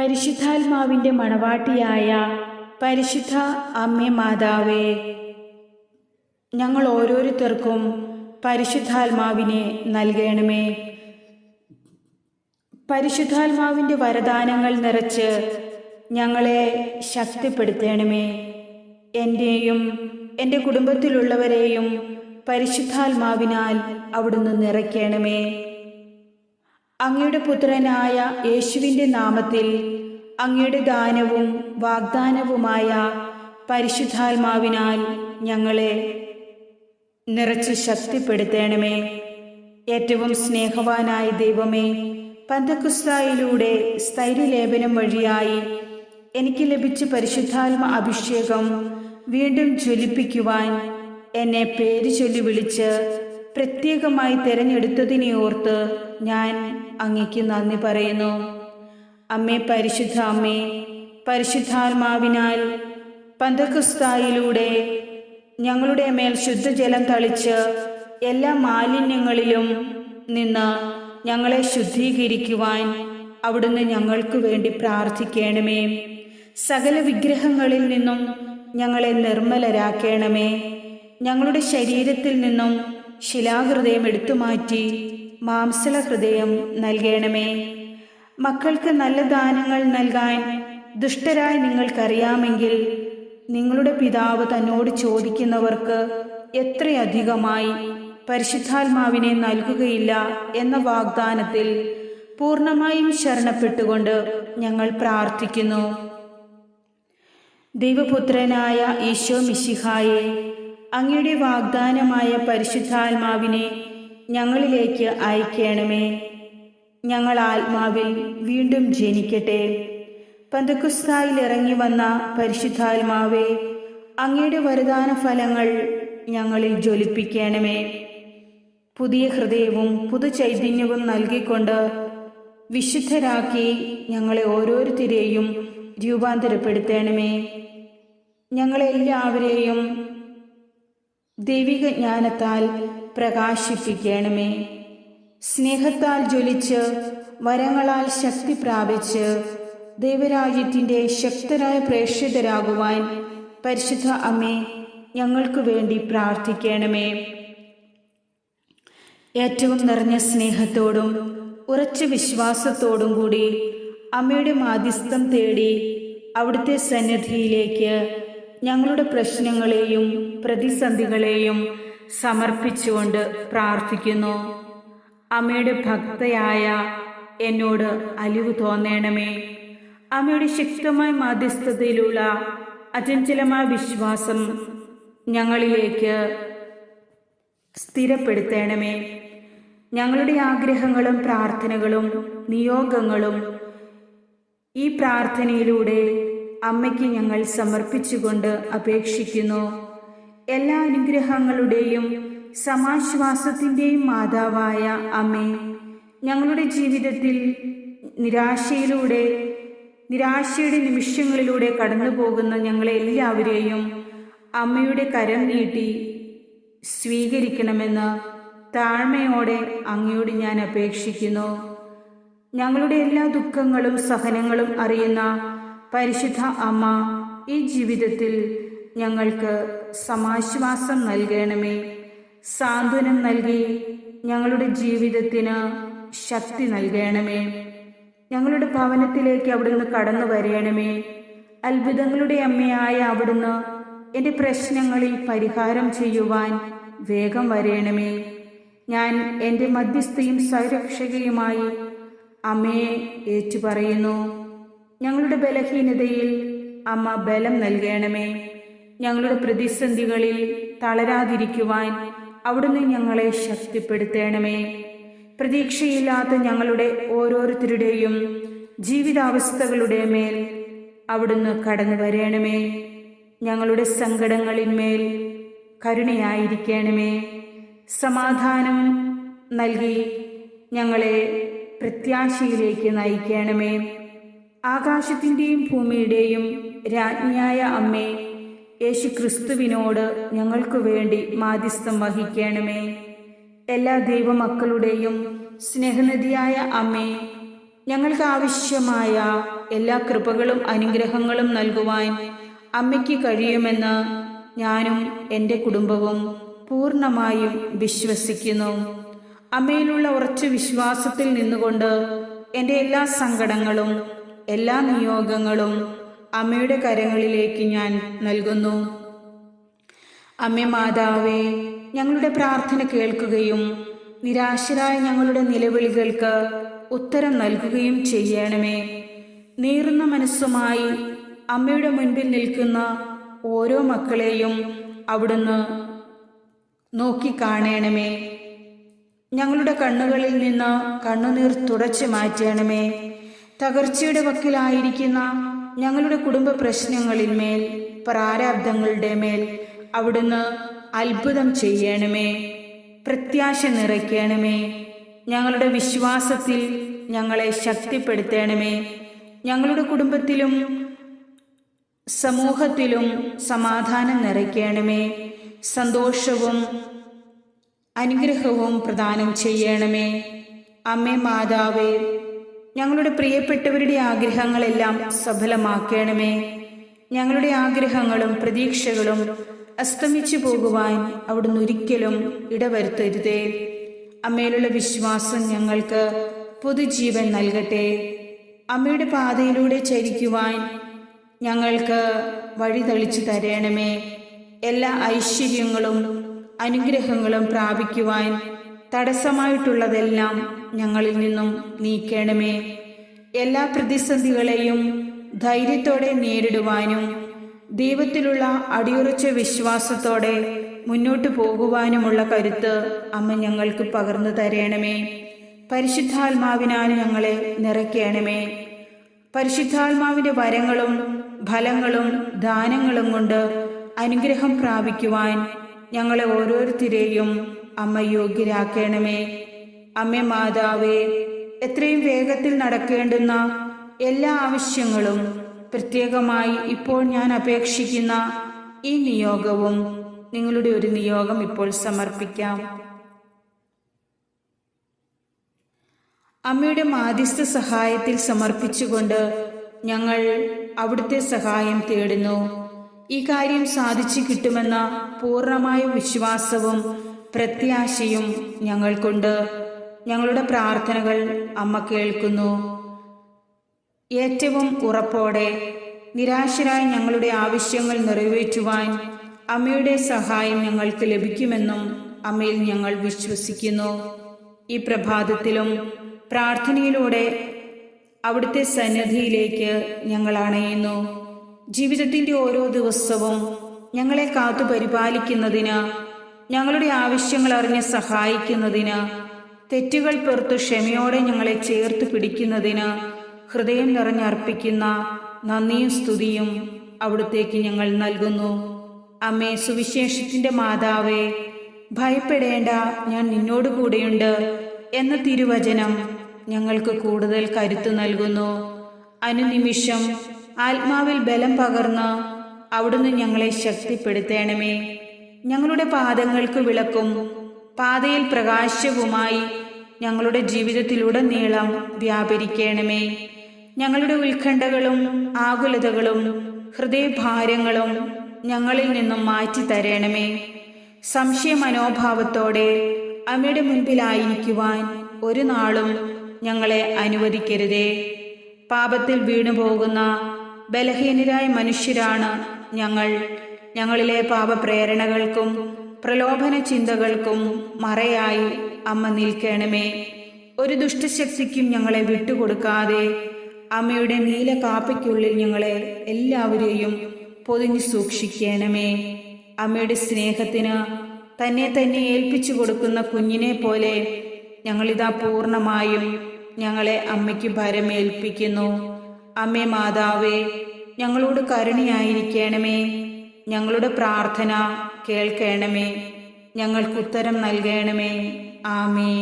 പരിശുദ്ധാത്മാവിന്റെ മണവാട്ടിയായ പരിശുദ്ധ അമ്മേ മാതാവേ ഞങ്ങൾ ഓരോരുത്തർക്കും പരിശുദ്ധാത്മാവിനെ നൽകണമേ. പരിശുദ്ധാത്മാവിന്റെ വരദാനങ്ങൾ നിറച്ച് ഞങ്ങളെ ശക്തിപ്പെടുത്തണമേ. എന്റെയും എന്റെ കുടുംബത്തിലുള്ളവരെയും പരിശുദ്ധാത്മാവിനാൽ അവിടുന്ന് നിറയ്ക്കണമേ. അങ്ങയുടെ പുത്രനായ യേശുവിന്റെ നാമത്തിൽ അങ്ങയുടെ ദാനവും വാഗ്ദാനവുമായ പരിശുദ്ധാത്മാവിനാൽ ഞങ്ങളെ നിറച്ച് ശക്തിപ്പെടുത്തണമേ. ഏറ്റവും സ്നേഹവാനായ ദൈവമേ പന്തക്കുസ്തായിലൂടെ സ്ഥൈര്യലേപനം വഴിയായി എനിക്ക് ലഭിച്ച പരിശുദ്ധാത്മ അഭിഷേകം വീണ്ടും ജ്വലിപ്പിക്കുവാൻ എന്നെ പേര് ചൊല്ലി വിളിച്ച് പ്രത്യേകമായി തിരഞ്ഞെടുത്തതിനെ ഓർത്ത് ഞാൻ അങ്ങയ്ക്ക് നന്ദി പറയുന്നു. അമ്മേ പരിശുദ്ധ അമ്മേ പരിശുദ്ധാത്മാവിനാൽ പന്തക്കുസ്തായിലൂടെ ഞങ്ങളുടെ മേൽ ശുദ്ധജലം തളിച്ച് എല്ലാ മാലിന്യങ്ങളിലും നിന്ന് ഞങ്ങളെ ശുദ്ധീകരിക്കുവാൻ അവിടുന്ന് ഞങ്ങൾക്ക് വേണ്ടി പ്രാർത്ഥിക്കണമേ. സകല വിഗ്രഹങ്ങളിൽ നിന്നും ഞങ്ങളെ നിർമ്മലരാക്കണമേ. ഞങ്ങളുടെ ശരീരത്തിൽ നിന്നും ശിലാഹൃദയം എടുത്തുമാറ്റി മാംസല ഹൃദയം നൽകണമേ. മക്കൾക്ക് നല്ല ദാനങ്ങൾ നൽകാൻ ദുഷ്ടരായി നിങ്ങൾക്കറിയാമെങ്കിൽ നിങ്ങളുടെ പിതാവ് തന്നോട് ചോദിക്കുന്നവർക്ക് എത്രയധികമായി പരിശുദ്ധാത്മാവിനെ നൽകുകയില്ല എന്ന വാഗ്ദാനത്തിൽ പൂർണമായും ശരണപ്പെട്ടുകൊണ്ട് ഞങ്ങൾ പ്രാർത്ഥിക്കുന്നു. ദൈവപുത്രനായ ഈശോ മിശിഹായെ അങ്ങയുടെ വാഗ്ദാനമായ പരിശുദ്ധാത്മാവിനെ ഞങ്ങളിലേക്ക് അയക്കണമേ. ഞങ്ങൾ ആത്മാവിൽ വീണ്ടും ജനിക്കട്ടെ. പന്തക്കുസ്തായിൽ ഇറങ്ങി വന്ന പരിശുദ്ധാത്മാവേ അങ്ങയുടെ വരദാന ഫലങ്ങൾ ഞങ്ങളിൽ ജ്വലിപ്പിക്കണമേ. പുതിയ ഹൃദയവും പുതു ചൈതന്യവും നൽകിക്കൊണ്ട് വിശുദ്ധരാക്കി ഞങ്ങളെ ഓരോരുത്തരെയും രൂപാന്തരപ്പെടുത്തണമേ. ഞങ്ങളെല്ലാവരെയും ദൈവിക ജ്ഞാനത്താൽ പ്രകാശിപ്പിക്കണമേ. സ്നേഹത്താൽ ജ്വലിച്ച് വരങ്ങളാൽ ശക്തി പ്രാപിച്ച് ദൈവരാജ്യത്തിന്റെ ശക്തരായ പ്രേക്ഷിതരാകുവാൻ പരിശുദ്ധ അമ്മേ ഞങ്ങൾക്ക് വേണ്ടി പ്രാർത്ഥിക്കണമേ. ഏറ്റവും നിറഞ്ഞ സ്നേഹത്തോടും ഉറച്ച വിശ്വാസത്തോടും കൂടി അമ്മയുടെ മാധ്യസ്ഥം തേടി അവിടുത്തെ സന്നിധിയിലേക്ക് ഞങ്ങളുടെ പ്രശ്നങ്ങളെയും പ്രതിസന്ധികളെയും സമർപ്പിച്ചുകൊണ്ട് പ്രാർത്ഥിക്കുന്നു. അമ്മയുടെ ഭക്തയായ എന്നോട് അലിവ് തോന്നേണമേ. അമ്മയുടെ ശക്തമായ മാധ്യസ്ഥതയിലുള്ള അചഞ്ചലമായ വിശ്വാസം ഞങ്ങളിലേക്ക് സ്ഥിരപ്പെടുത്തേണമേ. ഞങ്ങളുടെ ആഗ്രഹങ്ങളും പ്രാർത്ഥനകളും നിയോഗങ്ങളും ഈ പ്രാർത്ഥനയിലൂടെ അമ്മയ്ക്ക് ഞങ്ങൾ സമർപ്പിച്ചുകൊണ്ട് അപേക്ഷിക്കുന്നു. എല്ലാ അനുഗ്രഹങ്ങളുടെയും സമാശ്വാസത്തിന്റെയും മാതാവായ അമ്മേ ഞങ്ങളുടെ ജീവിതത്തിൽ നിരാശയിലൂടെ നിരാശയുടെ നിമിഷങ്ങളിലൂടെ കടന്നു പോകുന്ന ഞങ്ങളെ എല്ലാവരെയും അമ്മയുടെ കരം നീട്ടി സ്വീകരിക്കണമെന്ന് താഴ്മയോടെ അങ്ങയോട് ഞാൻ അപേക്ഷിക്കുന്നു. ഞങ്ങളുടെ എല്ലാ ദുഃഖങ്ങളും സഹനങ്ങളും അറിയുന്ന പരിശുദ്ധ അമ്മ ഈ ജീവിതത്തിൽ ഞങ്ങൾക്ക് സമാശ്വാസം നൽകണമേ. സാന്ത്വനം നൽകി ഞങ്ങളുടെ ജീവിതത്തിന് ശക്തി നൽകണമേ. ഞങ്ങളുടെ ഭവനത്തിലേക്ക് അവിടുന്ന് കടന്നു വരയണമേ അത്ഭുതങ്ങളുടെ അമ്മയായ അവിടുന്ന് എന്റെ പ്രശ്നങ്ങളിൽ പരിഹാരം ചെയ്യുവാൻ വേഗം വരയണമേ ഞാൻ എന്റെ മധ്യസ്ഥയും സംരക്ഷകയുമായി അമ്മയെ ഏറ്റുപറയുന്നു. ഞങ്ങളുടെ ബലഹീനതയിൽ അമ്മ ബലം നൽകണമേ. ഞങ്ങളുടെ പ്രതിസന്ധികളിൽ തളരാതിരിക്കുവാൻ അവിടുന്ന് ഞങ്ങളെ ശക്തിപ്പെടുത്തേണമേ. പ്രതീക്ഷയില്ലാത്ത ഞങ്ങളുടെ ഓരോരുത്തരുടെയും ജീവിതാവസ്ഥകളുടെ മേൽ അവിടുന്ന് കടന്നു വരേണമേ. ഞങ്ങളുടെ സങ്കടങ്ങളിന്മേൽ കരുണയായിരിക്കണമേ. സമാധാനം നൽകി ഞങ്ങളെ പ്രത്യാശയിലേക്ക് നയിക്കണമേ. ആകാശത്തിന്റെയും ഭൂമിയുടെയും രാജ്ഞിയായ അമ്മേ യേശു ക്രിസ്തുവിനോട് ഞങ്ങൾക്ക് വേണ്ടി മാധ്യസ്ഥം വഹിക്കണമേ. എല്ലാ ദൈവമക്കളുടെയും സ്നേഹനിധിയായ അമ്മേ ഞങ്ങൾക്ക് ആവശ്യമായ എല്ലാ കൃപകളും അനുഗ്രഹങ്ങളും നൽകുവാൻ അമ്മയ്ക്ക് കഴിയുമെന്ന് ഞാനും എന്റെ കുടുംബവും പൂർണമായും വിശ്വസിക്കുന്നു. അമ്മയിലുള്ള ഉറച്ച വിശ്വാസത്തിൽ നിന്നുകൊണ്ട് എന്റെ എല്ലാ സങ്കടങ്ങളും എല്ലാ നിയോഗങ്ങളും അമ്മയുടെ കരങ്ങളിലേക്ക് ഞാൻ നൽകുന്നു. അമ്മേ മാതാവേ ഞങ്ങളുടെ പ്രാർത്ഥന കേൾക്കുകയും നിരാശരായ ഞങ്ങളുടെ നിലവിളികൾക്ക് ഉത്തരം നൽകുകയും ചെയ്യണമേ. നീറുന്ന മനസ്സുമായി അമ്മയുടെ മുൻപിൽ നിൽക്കുന്ന ഓരോ മക്കളെയും അവിടുന്ന് നോക്കിക്കാണേണമേ ഞങ്ങളുടെ കണ്ണുകളിൽ നിന്ന് കണ്ണുനീർ തുടച്ചു മാറ്റണമേ. തകർച്ചയുടെ വക്കിലായിരിക്കുന്ന ഞങ്ങളുടെ കുടുംബ പ്രശ്നങ്ങളിന്മേൽ പ്രാരാബ്ദങ്ങളുടെ മേൽ അവിടുന്ന് അത്ഭുതം ചെയ്യണമേ പ്രത്യാശ നിറയ്ക്കണമേ ഞങ്ങളുടെ വിശ്വാസത്തിൽ ഞങ്ങളെ ശക്തിപ്പെടുത്തണമേ ഞങ്ങളുടെ കുടുംബത്തിലും സമൂഹത്തിലും സമാധാനം നിറയ്ക്കണമേ സന്തോഷവും അനുഗ്രഹവും പ്രദാനം ചെയ്യണമേ. അമ്മേ മാതാവേ ഞങ്ങളുടെ പ്രിയപ്പെട്ടവരുടെ ആഗ്രഹങ്ങളെല്ലാം സഫലമാക്കണമേ. ഞങ്ങളുടെ ആഗ്രഹങ്ങളും പ്രതീക്ഷകളും അസ്തമിച്ചു പോകുവാൻ അവിടുന്ന് ഒരിക്കലും ഇടവരുത്തരുതേ. അമ്മയിലുള്ള വിശ്വാസം ഞങ്ങൾക്ക് പുതുജീവൻ നൽകട്ടെ. അമ്മയുടെ പാതയിലൂടെ ചരിക്കുവാൻ ഞങ്ങൾക്ക് വഴി തെളിച്ചു തരണമേ. എല്ലാ ഐശ്വര്യങ്ങളും അനുഗ്രഹങ്ങളും പ്രാപിക്കുവാൻ തടസ്സമായിട്ടുള്ളതെല്ലാം ഞങ്ങളിൽ നിന്നും നീക്കണമേ. എല്ലാ പ്രതിസന്ധികളെയും ധൈര്യത്തോടെ നേരിടുവാനും ദൈവത്തിലുള്ള അടിയുറച്ച വിശ്വാസത്തോടെ മുന്നോട്ടു പോകുവാനുമുള്ള കരുത്ത് അമ്മ ഞങ്ങൾക്ക് പകർന്നു തരണമേ. പരിശുദ്ധാത്മാവിനാൽ ഞങ്ങളെ നിറയ്ക്കണമേ. പരിശുദ്ധാത്മാവിന്റെ വരങ്ങളും ഫലങ്ങളും ദാനങ്ങളും കൊണ്ട് അനുഗ്രഹം പ്രാപിക്കുവാൻ ഞങ്ങളെ ഓരോരുത്തരെയും അമ്മ യോഗ്യരാക്കണമേ. അമ്മ മാതാവേ എത്രയും വേഗത്തിൽ നടക്കേണ്ടുന്ന എല്ലാ ആവശ്യങ്ങളും പ്രത്യേകമായി ഇപ്പോൾ ഞാൻ അപേക്ഷിക്കുന്ന ഈ നിയോഗവും നിങ്ങളുടെ ഒരു നിയോഗം ഇപ്പോൾ സമർപ്പിക്കാം. അമ്മയുടെ മാധ്യസ്ഥ സഹായത്തിൽ സമർപ്പിച്ചുകൊണ്ട് ഞങ്ങൾ അവിടുത്തെ സഹായം തേടുന്നു. ഈ കാര്യം സാധിച്ചു കിട്ടുമെന്ന പൂർണമായ വിശ്വാസവും പ്രത്യാശയും ഞങ്ങൾക്കുണ്ട്. ഞങ്ങളുടെ പ്രാർത്ഥനകൾ അമ്മ കേൾക്കുന്നു. ഏറ്റവും ഉറപ്പോടെ നിരാശരായ ഞങ്ങളുടെ ആവശ്യങ്ങൾ നിറവേറ്റുവാൻ അമ്മയുടെ സഹായം ഞങ്ങൾക്ക് ലഭിക്കുമെന്നും അമ്മയിൽ ഞങ്ങൾ വിശ്വസിക്കുന്നു. ഈ പ്രഭാതത്തിലും പ്രാർത്ഥനയിലൂടെ അവിടുത്തെ സന്നിധിയിലേക്ക് ഞങ്ങൾ അണയുന്നു. ജീവിതത്തിന്റെ ഓരോ ദിവസവും ഞങ്ങളെ കാത്തു പരിപാലിക്കുന്നതിന് ഞങ്ങളുടെ ആവശ്യങ്ങൾ അറിഞ്ഞ് സഹായിക്കുന്നതിന് തെറ്റുകൾ പുറത്ത് ക്ഷമയോടെ ഞങ്ങളെ ചേർത്ത് പിടിക്കുന്നതിന് ഹൃദയം നിറഞ്ഞർപ്പിക്കുന്ന നന്ദിയും സ്തുതിയും അവിടത്തേക്ക് ഞങ്ങൾ നൽകുന്നു. അമ്മേ സുവിശേഷത്തിന്റെ മാതാവേ ഭയപ്പെടേണ്ട ഞാൻ നിന്നോട് കൂടെയുണ്ട് എന്ന തിരുവചനം ഞങ്ങൾക്ക് കൂടുതൽ കരുത്ത് നൽകുന്നു. അനുനിമിഷം ആത്മാവിൽ ബലം പകർന്ന് അവിടുന്ന് ഞങ്ങളെ ശക്തിപ്പെടുത്തണമേ. ഞങ്ങളുടെ പാദങ്ങൾക്ക് വിളക്കും. പാതയിൽ പ്രകാശവുമായി ഞങ്ങളുടെ ജീവിതത്തിലൂടെ നീളം വ്യാപരിക്കണമേ. ഞങ്ങളുടെ ഉത്കണ്ഠകളും ആകുലതകളും ഹൃദയഭാരങ്ങളും ഞങ്ങളിൽ നിന്നും മാറ്റി തരണമേ. സംശയ മനോഭാവത്തോടെ അമ്മയുടെ മുൻപിലായിരിക്കുവാൻ ഒരു നാളും ഞങ്ങളെ അനുവദിക്കരുതേ. പാപത്തിൽ വീണുപോകുന്ന ബലഹീനരായ മനുഷ്യരാണ് ഞങ്ങൾ. ഞങ്ങളിലെ പാപപ്രേരണകൾക്കും പ്രലോഭന ചിന്തകൾക്കും മറയായി അമ്മ നിൽക്കണമേ. ഒരു ദുഷ്ടശക്തിക്കും ഞങ്ങളെ വിട്ടുകൊടുക്കാതെ അമ്മയുടെ നീല കാപ്പയ്ക്കുള്ളിൽ ഞങ്ങളെ എല്ലാവരെയും പൊതിഞ്ഞു സൂക്ഷിക്കണമേ. അമ്മയുടെ സ്നേഹത്തിന് തന്നെ തന്നെ ഏൽപ്പിച്ചു കൊടുക്കുന്ന കുഞ്ഞിനെ പോലെ ഞങ്ങളിതാ പൂർണമായും ഞങ്ങളെ അമ്മയ്ക്ക് ഭരമേൽപ്പിക്കുന്നു. അമ്മേ മാതാവേ ഞങ്ങളോട് കരുണയായിരിക്കണമേ. ഞങ്ങളുടെ പ്രാർത്ഥന കേൾക്കണമേ. ഞങ്ങൾക്ക് ഉത്തരം നൽകണമേ. ആമേ